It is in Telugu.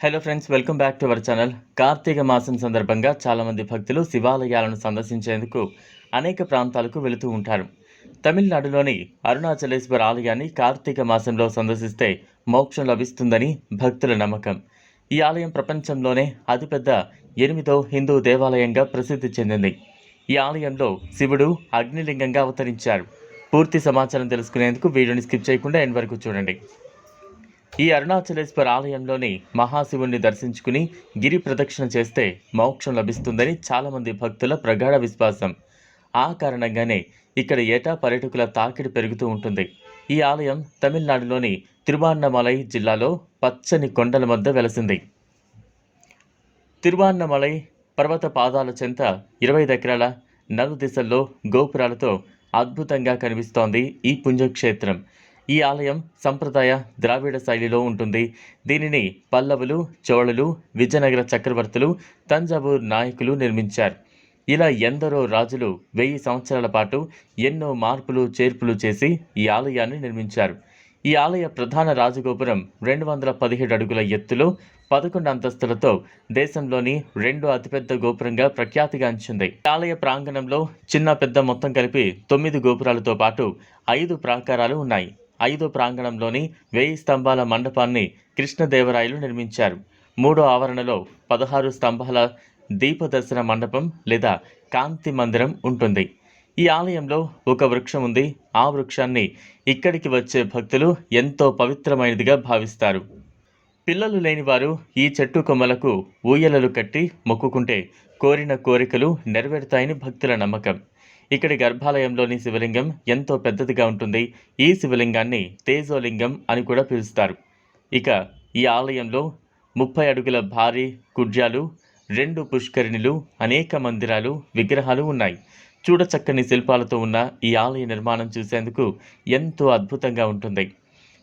Hello friends welcome back to our channel Karthika మాసం సందర్భంగా చాలామంది భక్తులు శివాలయాలను సందర్శించేందుకు అనేక ప్రాంతాలకు వెళుతూ ఉంటారు. తమిళనాడులోని అరుణాచలేశ్వర ఆలయాన్ని కార్తీక మాసంలో సందర్శిస్తే మోక్షం లభిస్తుందని భక్తుల నమ్మకం. ఈ ఆలయం ప్రపంచంలోనే అతిపెద్ద ఎనిమిదో హిందూ దేవాలయంగా ప్రసిద్ధి చెందింది. ఈ ఆలయంలో శివుడు అగ్నిలింగంగా అవతరించారు. పూర్తి సమాచారం తెలుసుకునేందుకు వీడియోని స్కిప్ చేయకుండా ఎండ్ వరకు చూడండి. ఈ అరుణాచలేశ్వర ఆలయంలోని మహాశివుణ్ణి దర్శించుకుని గిరి ప్రదక్షిణ చేస్తే మోక్షం లభిస్తుందని చాలామంది భక్తుల ప్రగాఢ విశ్వాసం. ఆ కారణంగానే ఇక్కడ ఏటా పర్యాటకుల తాకిడి పెరుగుతూ ఉంటుంది. ఈ ఆలయం తమిళనాడులోని తిరువాన్నమలై జిల్లాలో పచ్చని కొండల మధ్య వెలసింది. తిరువాన్నమలై పర్వత పాదాల చెంత ఇరవై ఎకరాల నలు దిశల్లో గోపురాలతో అద్భుతంగా కనిపిస్తోంది ఈ పుణ్యక్షేత్రం. ఈ ఆలయం సంప్రదాయ ద్రావిడ శైలిలో ఉంటుంది. దీనిని పల్లవులు చోళులు విజయనగర చక్రవర్తులు తంజావూర్ నాయకులు నిర్మించారు. ఇలా ఎందరో రాజులు వెయ్యి సంవత్సరాల పాటు ఎన్నో మార్పులు చేర్పులు చేసి ఈ ఆలయాన్ని నిర్మించారు. ఈ ఆలయ ప్రధాన రాజగోపురం రెండు వందల పదిహేడు అడుగుల ఎత్తులో పదకొండు అంతస్తులతో దేశంలోని రెండో అతిపెద్ద గోపురంగా ప్రఖ్యాతిగాంచింది ఆలయ ప్రాంగణంలో చిన్న పెద్ద మొత్తం కలిపి తొమ్మిది గోపురాలతో పాటు ఐదు ప్రాకారాలు ఉన్నాయి. ఐదో ప్రాంగణంలోని వెయ్యి స్తంభాల మండపాన్ని కృష్ణదేవరాయలు నిర్మించారు. మూడో ఆవరణలో పదహారు స్తంభాల దీపదర్శన మండపం లేదా కాంతి మందిరం ఉంటుంది. ఈ ఆలయంలో ఒక వృక్షం ఉంది. ఆ వృక్షాన్ని ఇక్కడికి వచ్చే భక్తులు ఎంతో పవిత్రమైనదిగా భావిస్తారు. పిల్లలు లేనివారు ఈ చెట్టు కొమ్మలకు ఊయలలు కట్టి మొక్కుకుంటే కోరిన కోరికలు నెరవేరుతాయని భక్తుల నమ్మకం. ఇక్కడి గర్భాలయంలోని శివలింగం ఎంతో పెద్దదిగా ఉంటుంది. ఈ శివలింగాన్ని తేజోలింగం అని కూడా పిలుస్తారు. ఇక ఈ ఆలయంలో ముప్పై అడుగుల భారీ కుడ్యాలు రెండు పుష్కరిణులు అనేక మందిరాలు విగ్రహాలు ఉన్నాయి. చూడచక్కని శిల్పాలతో ఉన్న ఈ ఆలయ నిర్మాణం చూసేందుకు ఎంతో అద్భుతంగా ఉంటుంది.